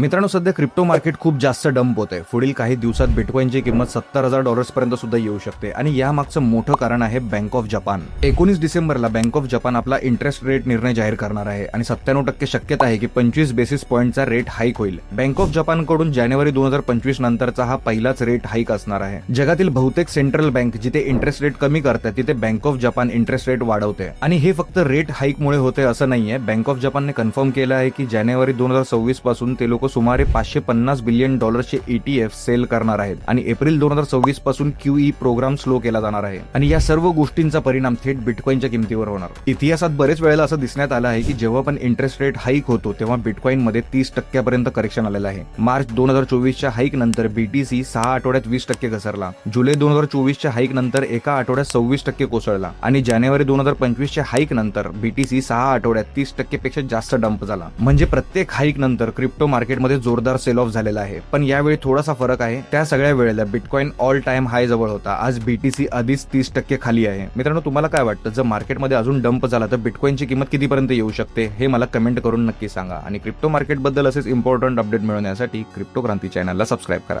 मित्रांनो सध्या crypto market खूप जास्त डंप होत आहे. पुढील काही दिवसात बिटकॉईनची किंमत सत्तर हजार डॉलर्स पर्यंत सुद्धा येऊ शकते. आणि यामागचं मोठं कारण आहे बँक ऑफ जपान एकोणीस डिसेंबरला बँक ऑफ जपान आपला इंटरेस्ट रेट निर्णय जाहीर करणार आहे. आणि सत्त्याण्णव टक्के शक्यता आहे की पंचवीस बेसिस पॉईंटचा रेट हाईक होईल. बँक ऑफ जपानकडून जानेवारी दोन हजार पंचवीस नंतरचा हा पहिलाच रेट हाईक असणार आहे. जगातील बहुतेक सेंट्रल बँक जिथे इंटरेस्ट रेट कमी करतात तिथे bank of Japan interest rate वाढवते. आणि हे फक्त रेट हाईकमुळे होते असं नाहीये. बँक ऑफ जपानने कन्फर्म केलं आहे की जानेवारी दोन हजार सव्वीसपासून ते लोक सुमारे पाचशे पन्नास बिलियन डॉलरचे ईटीएफ सेल करणार आहेत. आणि एप्रिल दोन हजार सव्वीसपासून क्यूई प्रोग्राम स्लो केला जाणार आहे. आणि या सर्व गोष्टींचा परिणाम थेट बिटकॉईनच्या किमतीवर होणार. इतिहासात बरेच वेळेला असं दिसण्यात आलं आहे की जेव्हा पण इंटरेस्ट रेट हाईक होतो तेव्हा बिटकॉईन मध्ये तीस टक्क्यापर्यंत करेक्शन आलेलं आहे. मार्च दोन हजार चोवीसच्या हाईक नंतर बीटीसी सहा आठवड्यात वीस टक्के घसरला. जुलै दोन हजार चोवीसच्या हाईक नंतर एका आठवड्यात सव्वीस टक्के कोसळला. आणि जानेवारी दोन हजार पंचवीसच्या हाईक नंतर बीटीसी सहा आठवड्यात तीस टक्केपेक्षा जास्त डंप झाला. म्हणजे प्रत्येक हाईक नंतर क्रिप्टो मार्केट मार्केटमध्ये जोरदार सेल ऑफ झालेला आहे. पण यावेळी थोडासा फरक आहे. त्या सगळ्या वेळेला बिटकॉईन ऑल टाइम हाय जवळ होता. आज बीटीसी आधीच तीस टक्के खाली आहे. मित्रांनो तुम्हाला काय वाटतं? जर मार्केटमध्ये अजून डंप झाला तर बिटकॉईनची किंमत कितीपर्यंत येऊ शकते? हे मला कमेंट करून नक्की सांगा. आणि क्रिप्टो मार्केटबद्दल असेच इम्पॉर्टंट अपडेट मिळवण्यासाठी क्रिप्टो क्रांती चॅनलला सबस्क्राईब करा.